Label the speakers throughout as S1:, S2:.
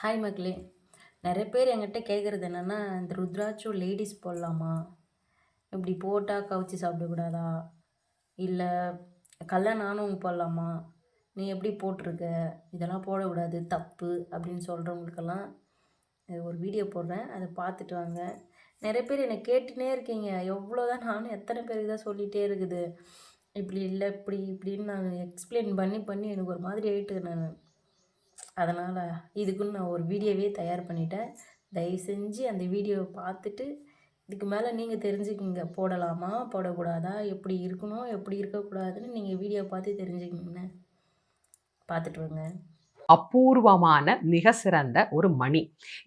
S1: Hi மக்களே நிறைய பேர் என்கிட்ட கேட்குறது என்னென்னா இந்த ருத்ராட்சம் லேடிஸ் போடலாமா? இப்படி போட்டால் கவிச்சி சாப்பிடக்கூடாதா? இல்லை கல்யாணம் நானும் போடலாமா? நீ எப்படி போட்டிருக்க? இதெல்லாம் போடக்கூடாது தப்பு அப்படின்னு சொல்கிறவங்களுக்கெல்லாம் ஒரு வீடியோ போடுறேன். அதை பார்த்துட்டு வாங்க. நிறைய பேர் என்னை கேட்டுனே இருக்கீங்க. எவ்வளோ தான் நானும் எத்தனை பேருக்கு தான் சொல்லிகிட்டே இருக்குது. இப்படி இல்லை இப்படி இப்படின்னு நான் எக்ஸ்பிளைன் பண்ணி பண்ணி எனக்கு ஒரு மாதிரி ஆகிட்டு நான். அதனால் இதுக்குன்னு நான் ஒரு வீடியோவே தயார் பண்ணிட்டேன். தயவு செஞ்சு அந்த வீடியோவை பார்த்துட்டு இதுக்கு மேலே நீங்கள் தெரிஞ்சுக்கிங்க. போடலாமா? போடக்கூடாதா? எப்படி இருக்கணும்? எப்படி இருக்கக்கூடாதுன்னு நீங்கள் வீடியோ பார்த்து தெரிஞ்சுக்கிங்க. பார்த்துட்டு வாங்க.
S2: அபூர்வமான மிக சிறந்த ஒரு மணி.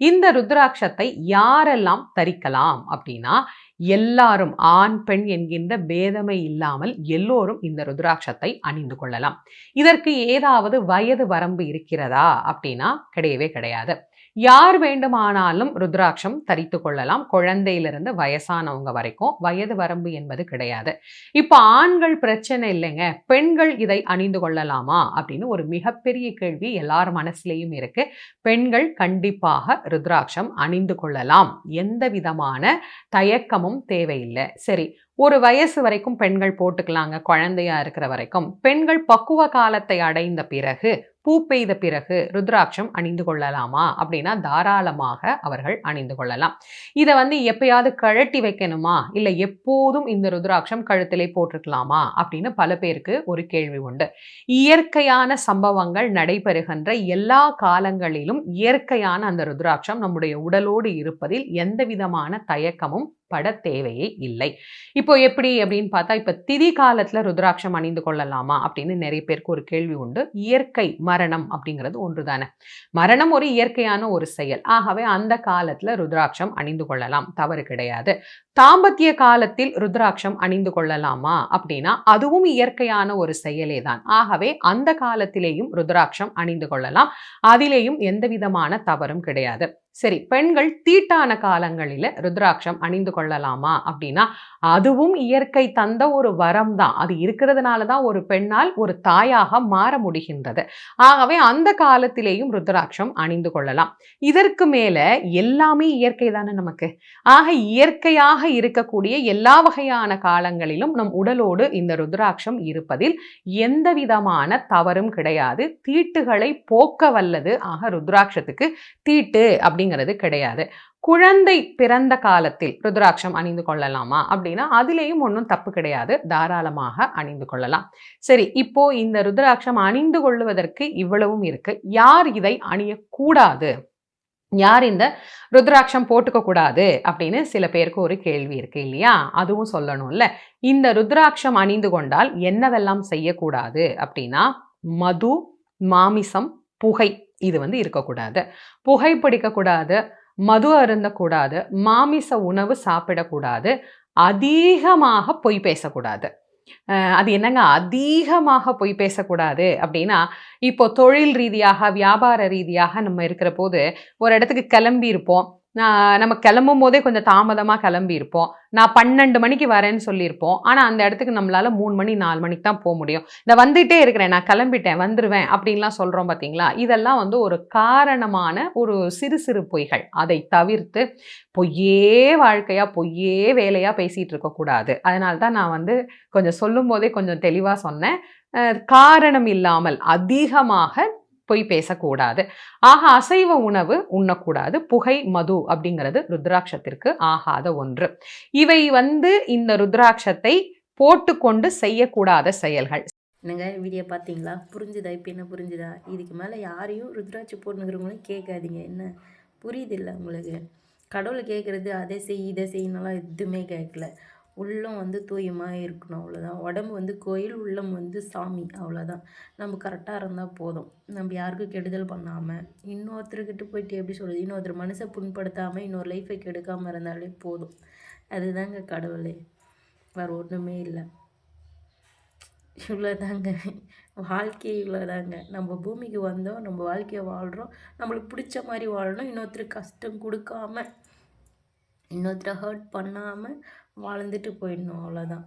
S2: இந்த ருத்ராட்சத்தை யாரெல்லாம் தரிக்கலாம் அப்படின்னா எல்லாரும் ஆண் பெண் என்கின்ற பேதமை இல்லாமல் எல்லோரும் இந்த ருத்ராட்சத்தை அணிந்து கொள்ளலாம். இதற்கு ஏதாவது வயது வரம்பு இருக்கிறதா? அப்படின்னா கிடையவே கிடையாது. யார் வேண்டுமானாலும் ருத்ராட்சம் தரித்து கொள்ளலாம். குழந்தையிலிருந்து வயசானவங்க வரைக்கும் வயது வரம்பு என்பது கிடையாது. இப்போ ஆண்கள் பிரச்சனை இல்லைங்க. பெண்கள் இதை அணிந்து கொள்ளலாமா அப்படின்னு ஒரு மிகப்பெரிய கேள்வி எல்லார் மனசுலேயும் இருக்கு. பெண்கள் கண்டிப்பாக ருத்ராட்சம் அணிந்து கொள்ளலாம். எந்த விதமான தயக்கமும் தேவையில்லை. சரி ஒரு வயசு வரைக்கும் பெண்கள் போட்டுக்கலாங்க குழந்தையா இருக்கிற வரைக்கும். பெண்கள் பக்குவ காலத்தை அடைந்த பிறகு பூ பெய்த பிறகு ருத்ராட்சம் அணிந்து கொள்ளலாமா? அப்படின்னா தாராளமாக அவர்கள் அணிந்து கொள்ளலாம். இதை வந்து எப்பயாவது கழட்டி வைக்கணுமா? இல்லை எப்போதும் இந்த ருத்ராட்சம் கழுத்திலே போட்டிருக்கலாமா? அப்படின்னு பல பேருக்கு ஒரு கேள்வி உண்டு. இயற்கையான சம்பவங்கள் நடைபெறுகின்ற எல்லா காலங்களிலும் இயற்கையான அந்த ருத்ராட்சம் நம்முடைய உடலோடு இருப்பதில் எந்த விதமான தயக்கமும் பட தேவையே இல்லை. இப்போ எப்படி அப்படின்னு பார்த்தா இப்போ திதி காலத்துல ருத்ராட்சம் அணிந்து கொள்ளலாமா அப்படின்னு நிறைய பேருக்கு ஒரு கேள்வி உண்டு. இயற்கை மரணம் அப்படிங்கிறது ஒன்று தானே மரணம் ஒரு இயற்கையான ஒரு செயல். ஆகவே அந்த காலத்தில் ருத்ராட்சம் அணிந்து கொள்ளலாம். தவறு கிடையாது. தாம்பத்திய காலத்தில் ருத்ராட்சம் அணிந்து கொள்ளலாமா அப்படின்னா அதுவும் இயற்கையான ஒரு செயலே தான் ஆகவே அந்த காலத்திலேயும் ருத்ராட்சம் அணிந்து கொள்ளலாம். அதிலேயும் எந்த விதமான தவறும் கிடையாது. சரி பெண்கள் தீட்டான காலங்களில் ருத்ராட்சம் அணிந்து கொள்ளலாமா அப்படின்னா அதுவும் இயற்கை தந்த ஒரு வரம் தான் அது இருக்கிறதுனால தான் ஒரு பெண்ணால் ஒரு தாயாக மாற முடிகின்றது. ஆகவே அந்த காலத்திலேயும் ருத்ராட்சம் அணிந்து கொள்ளலாம். இதற்கு மேல எல்லாமே இயற்கை தானே நமக்கு. ஆக இயற்கையாக இருக்கக்கூடிய எல்லா வகையான காலங்களிலும் நம் உடலோடு இந்த ருத்ராட்சம் இருப்பதில் எந்த விதமான தவறும் கிடையாது. தீட்டுகளை போக்க வல்லது ஆக ருத்ராட்சத்துக்கு தீட்டு அப்படிங்கிறது கிடையாது. குழந்தை பிறந்த காலத்தில் ருத்ராட்சம் அணிந்து கொள்ளலாமா அப்படின்னா அதுலேயும் ஒன்றும் தப்பு கிடையாது. தாராளமாக அணிந்து கொள்ளலாம். சரி இப்போ இந்த ருத்ராட்சம் அணிந்து கொள்ளுவதற்கு இவ்வளவும் இருக்கு. யார் இதை அணியக்கூடாது? யார் இந்த ருத்ராட்சம் போட்டுக்க கூடாது அப்படின்னு சில பேருக்கு ஒரு கேள்வி இருக்கு இல்லையா? அதுவும் சொல்லணும்ல. இந்த ருத்ராட்சம் அணிந்து கொண்டால் என்னவெல்லாம் செய்யக்கூடாது அப்படின்னா மது மாமிசம் புகை இது வந்து இருக்கக்கூடாது. புகை பிடிக்கக்கூடாது மது அருந்தக்கூடாது மாமிச உணவு சாப்பிடக்கூடாது அதிகமாக பொய் பேசக்கூடாது. அது என்னங்க? அதிகமாக பொய் பேசக்கூடாது அப்படின்னா இப்போ தொழில் ரீதியாக வியாபார ரீதியாக நம்ம இருக்கிற போது ஒரு இடத்துக்கு கிளம்பி இருப்போம் நான் நம்ம கிளம்பும் போதே கொஞ்சம் தாமதமாக கிளம்பியிருப்போம். நான் பன்னெண்டு மணிக்கு வரேன்னு சொல்லியிருப்போம். ஆனால் அந்த இடத்துக்கு நம்மளால் மூணு மணி நாலு மணிக்கு தான் போக முடியும். நான் வந்துட்டே இருக்கிறேன். நான் கிளம்பிட்டேன். வந்துடுவேன் அப்படின்லாம் சொல்கிறோம் பார்த்தீங்களா இதெல்லாம் வந்து ஒரு காரணமான ஒரு சிறு சிறு பொய்கள். அதை தவிர்த்து பொய்யே வாழ்க்கையாக பொய்யே வேலையாக பேசிகிட்டு இருக்கக்கூடாது அதனால தான் நான் வந்து கொஞ்சம் சொல்லும் போதே கொஞ்சம் தெளிவாக சொன்னேன். காரணம் இல்லாமல் அதிகமாக பொய் பேசக்கூடாது. ஆக அசைவ உணவு உண்ணக்கூடாது. புகை மது அப்படிங்கிறது ருத்ராட்சத்திற்கு ஆகாத ஒன்று. இவை வந்து இந்த ருத்ராட்சத்தை போட்டுக்கொண்டு செய்யக்கூடாத செயல்கள்.
S1: என்னங்க வீடியோ பார்த்தீங்களா? புரிஞ்சுதா? இப்போ என்ன புரிஞ்சுதா? இதுக்கு மேலே யாரையும் ருத்ராட்சி போட்டுங்கிறவங்களும் கேட்காதீங்க. என்ன? புரியுது இல்லை உங்களுக்கு? கடவுளை கேட்குறது அதை செய் இதை செய்யணும்லாம் எதுவுமே கேட்கல. உள்ளம் வந்து தூயமாக இருக்கணும் அவ்வளோதான் உடம்பு வந்து கோயில் உள்ளம் வந்து சாமி அவ்வளோதான் நம்ம கரெக்டாக இருந்தால் போதும். நம்ம யாருக்கும் கெடுதல் பண்ணாமல் இன்னொருத்தர்கிட்ட போயிட்டு எப்படி சொல்கிறது இன்னொருத்தர் மனசை புண்படுத்தாமல் இன்னொரு லைஃப்பை கெடுக்காமல் இருந்தாலே போதும். அதுதாங்க கடவுளே. வேறு ஒன்றுமே இல்லை. இவ்வளோதாங்க வாழ்க்கை இவ்வளோதாங்க நம்ம பூமிக்கு வந்தோம் நம்ம வாழ்க்கையை வாழ்கிறோம் நம்மளுக்கு பிடிச்ச மாதிரி வாழணும். இன்னொருத்தருக்கு கஷ்டம் கொடுக்காம இன்னொருத்தரை ஹர்ட் பண்ணாமல் வாழ்ந்துட்டு போயிடணும் அவ்வளோதான்